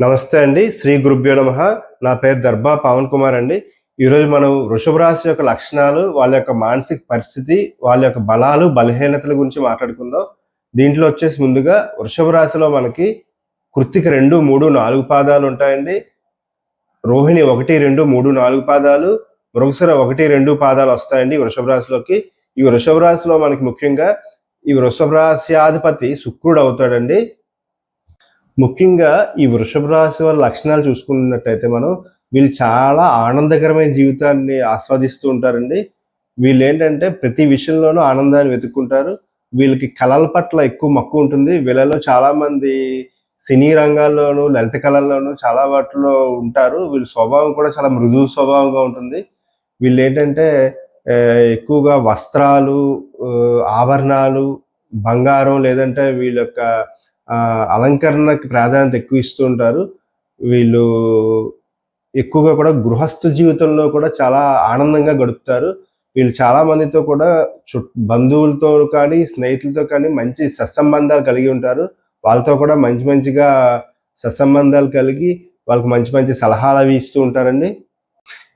నమస్తే అండి. శ్రీ గురుభ్యో నమ. నా పేరు దర్భా పవన్ కుమార్ అండి. ఈరోజు మనం వృషభ రాశి యొక్క లక్షణాలు వాళ్ళ యొక్క మానసిక పరిస్థితి వాళ్ళ యొక్క బలాలు బలహీనతల గురించి మాట్లాడుకుందాం. దీంట్లో వచ్చేసి ముందుగా వృషభ రాశిలో మనకి కృత్తిక రెండు మూడు నాలుగు పాదాలు ఉంటాయండి. రోహిణి ఒకటి రెండు మూడు నాలుగు పాదాలు. మృగసర ఒకటి రెండు పాదాలు వస్తాయండి వృషభ రాశిలోకి. ఈ వృషభ రాశిలో మనకి ముఖ్యంగా ఈ వృషభ రాశ్యాధిపతి శుక్రుడు అవుతాడండి. ముఖ్యంగా ఈ వృషభ రాశి వాళ్ళ లక్షణాలు చూసుకున్నట్టయితే మనం వీళ్ళు చాలా ఆనందకరమైన జీవితాన్ని ఆస్వాదిస్తూ ఉంటారండి. వీళ్ళు ఏంటంటే ప్రతి విషయంలోనూ ఆనందాన్ని వెతుక్కుంటారు. వీళ్ళకి కళల పట్ల ఎక్కువ మక్కువ ఉంటుంది. వీళ్ళలో చాలామంది సినీ రంగాల్లోనూ లలిత కళల్లోనూ చాలా వాటిలో ఉంటారు. వీళ్ళ స్వభావం కూడా చాలా మృదు స్వభావంగా ఉంటుంది. వీళ్ళు ఏంటంటే ఎక్కువగా వస్త్రాలు ఆభరణాలు బంగారం లేదంటే వీళ్ళ యొక్క అలంకరణకి ప్రాధాన్యత ఎక్కువ ఇస్తూ ఉంటారు. వీళ్ళు ఎక్కువగా కూడా గృహస్థ జీవితంలో కూడా చాలా ఆనందంగా గడుపుతారు. వీళ్ళు చాలా మందితో కూడా చు బంధువులతో కానీ స్నేహితులతో కానీ మంచి సత్సంబంధాలు కలిగి ఉంటారు. వాళ్ళతో కూడా మంచి మంచిగా సత్సంబంధాలు కలిగి వాళ్ళకి మంచి మంచి సలహాలు అవి ఇస్తూ ఉంటారండి.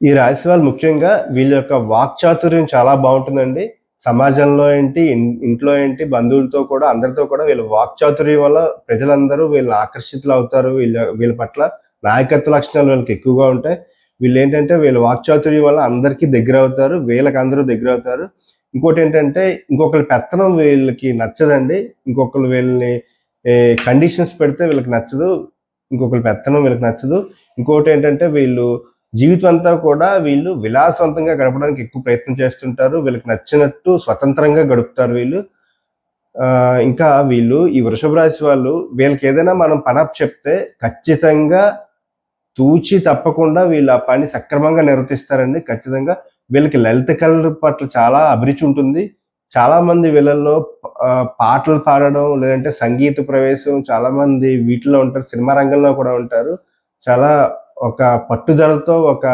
ఈ రాశి వాళ్ళు ముఖ్యంగా వీళ్ళ యొక్క వాక్చాతుర్యం చాలా బాగుంటుందండి. సమాజంలో ఏంటి ఇంట్లో ఏంటి బంధువులతో కూడా అందరితో కూడా వీళ్ళ వాక్చాతుర్యం వల్ల ప్రజలందరూ వీళ్ళు ఆకర్షితులు అవుతారు. వీళ్ళ వీళ్ళ పట్ల నాయకత్వ లక్షణాలు వీళ్ళకి ఎక్కువగా ఉంటాయి. వీళ్ళు ఏంటంటే వీళ్ళ వాక్చాతుర్యం వల్ల అందరికీ దగ్గర అవుతారు. వీళ్ళకి అందరూ దగ్గర అవుతారు. ఇంకోటి ఏంటంటే ఇంకొకరి పెత్తనం వీళ్ళకి నచ్చదండి. ఇంకొకరు వీళ్ళని కండిషన్స్ పెడితే వీళ్ళకి నచ్చదు. ఇంకొకరి పెత్తనం వీళ్ళకి నచ్చదు. ఇంకోటి ఏంటంటే వీళ్ళు జీవితం అంతా కూడా వీళ్ళు విలాసవంతంగా గడపడానికి ఎక్కువ ప్రయత్నం చేస్తుంటారు. వీళ్ళకి నచ్చినట్టు స్వతంత్రంగా గడుపుతారు వీళ్ళు. ఇంకా వీళ్ళు ఈ వృషభ రాశి వాళ్ళు వీళ్ళకి ఏదైనా మనం పనప్ చెప్తే ఖచ్చితంగా తూచి తప్పకుండా వీళ్ళు ఆ పని సక్రమంగా నిర్వర్తిస్తారండి ఖచ్చితంగా వీళ్ళకి లలిత కళల పట్ల చాలా అభిరుచి ఉంటుంది. చాలా మంది వీళ్ళల్లో పాటలు పాడడం లేదంటే సంగీత ప్రవేశం చాలా మంది వీటిలో ఉంటారు. సినిమా రంగంలో కూడా ఉంటారు. చాలా ఒక పట్టుదలతో ఒక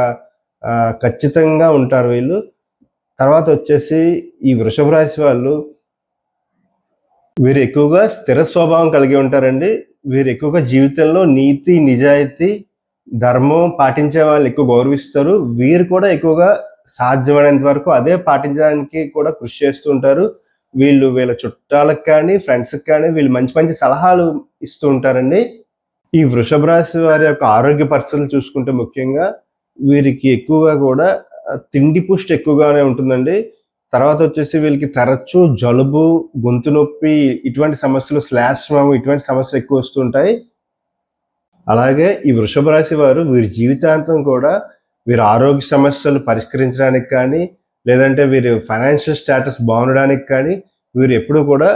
ఖచ్చితంగా ఉంటారు వీళ్ళు. తర్వాత వచ్చేసి ఈ వృషభ రాశి వాళ్ళు వీరు ఎక్కువగా స్థిర స్వభావం కలిగి ఉంటారండి. వీరు ఎక్కువగా జీవితంలో నీతి నిజాయితీ ధర్మం పాటించే వాళ్ళు ఎక్కువ గౌరవిస్తారు. వీరు కూడా ఎక్కువగా సాధ్యమైనంత వరకు అదే పాటించడానికి కూడా కృషి చేస్తూ ఉంటారు. వీళ్ళు వీళ్ళ చుట్టాలకు కానీ ఫ్రెండ్స్కి కానీ వీళ్ళు మంచి మంచి సలహాలు ఇస్తూ ఉంటారండి. ఈ వృషభ రాశి వారి యొక్క ఆరోగ్య పరిస్థితులు చూసుకుంటే ముఖ్యంగా వీరికి ఎక్కువగా కూడా తిండి పుష్టి ఎక్కువగానే ఉంటుందండి. తర్వాత వచ్చేసి వీళ్ళకి తరచూ జలుబు గొంతు నొప్పి ఇటువంటి సమస్యలు శ్లాష్మం ఇటువంటి సమస్యలు ఎక్కువ వస్తుంటాయి అలాగే ఈ వృషభ రాశి వారు వీరి జీవితాంతం కూడా వీరి ఆరోగ్య సమస్యలు పరిష్కరించడానికి కానీ లేదంటే వీరి ఫైనాన్షియల్ స్టేటస్ బాగుండడానికి కానీ వీరు ఎప్పుడూ కూడా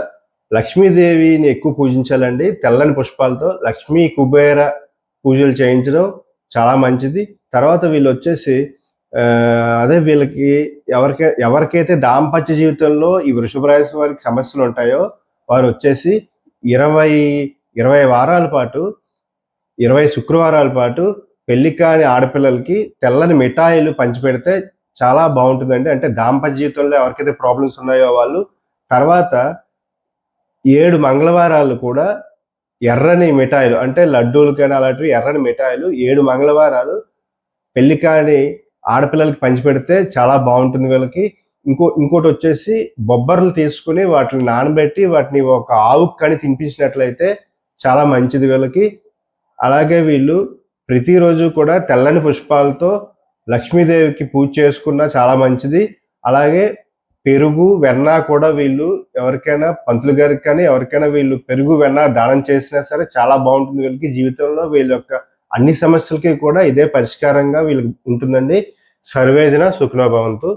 లక్ష్మీదేవిని ఎక్కువ పూజించాలండి. తెల్లని పుష్పాలతో లక్ష్మీ కుబేర పూజలు చేయించడం చాలా మంచిది. తర్వాత వీళ్ళు వచ్చేసి అదే వీళ్ళకి ఎవరికై ఎవరికైతే దాంపత్య జీవితంలో ఈ వృషభ రాశి వారికి సమస్యలు ఉంటాయో వారు వచ్చేసి ఇరవై ఇరవై వారాల పాటు ఇరవై శుక్రవారాల పాటు పెళ్ళి కాని ఆడపిల్లలకి తెల్లని మిఠాయిలు పంచిపెడితే చాలా బాగుంటుందండి. అంటే దాంపత్య జీవితంలో ఎవరికైతే ప్రాబ్లమ్స్ ఉన్నాయో వాళ్ళు తర్వాత ఏడు మంగళవారాలు కూడా ఎర్రని మిఠాయిలు అంటే లడ్డూలు కానీ అలాంటివి ఎర్రని మిఠాయిలు ఏడు మంగళవారాలు పెళ్ళి కాని ఆడపిల్లలకి పంచిపెడితే చాలా బాగుంటుంది వీళ్ళకి. ఇంకో ఇంకోటి వచ్చేసి బొబ్బర్లు తీసుకుని వాటిని నానబెట్టి వాటిని ఒక ఆవుకు కానీ తినిపించినట్లయితే చాలా మంచిది వీళ్ళకి. అలాగే వీళ్ళు ప్రతిరోజు కూడా తెల్లని పుష్పాలతో లక్ష్మీదేవికి పూజ చేసుకున్నా చాలా మంచిది. అలాగే పెరుగు వెన్న కూడా వీళ్ళు ఎవరికైనా పంతులు గారికి కానీ ఎవరికైనా వీళ్ళు పెరుగు వెన్న దానం చేసినా సరే చాలా బాగుంటుంది వీళ్ళకి. జీవితంలో వీళ్ళ యొక్క అన్ని సమస్యలకి కూడా ఇదే పరిష్కారంగా వీళ్ళకి ఉంటుందండి. సర్వేజన సుఖనోభవంతో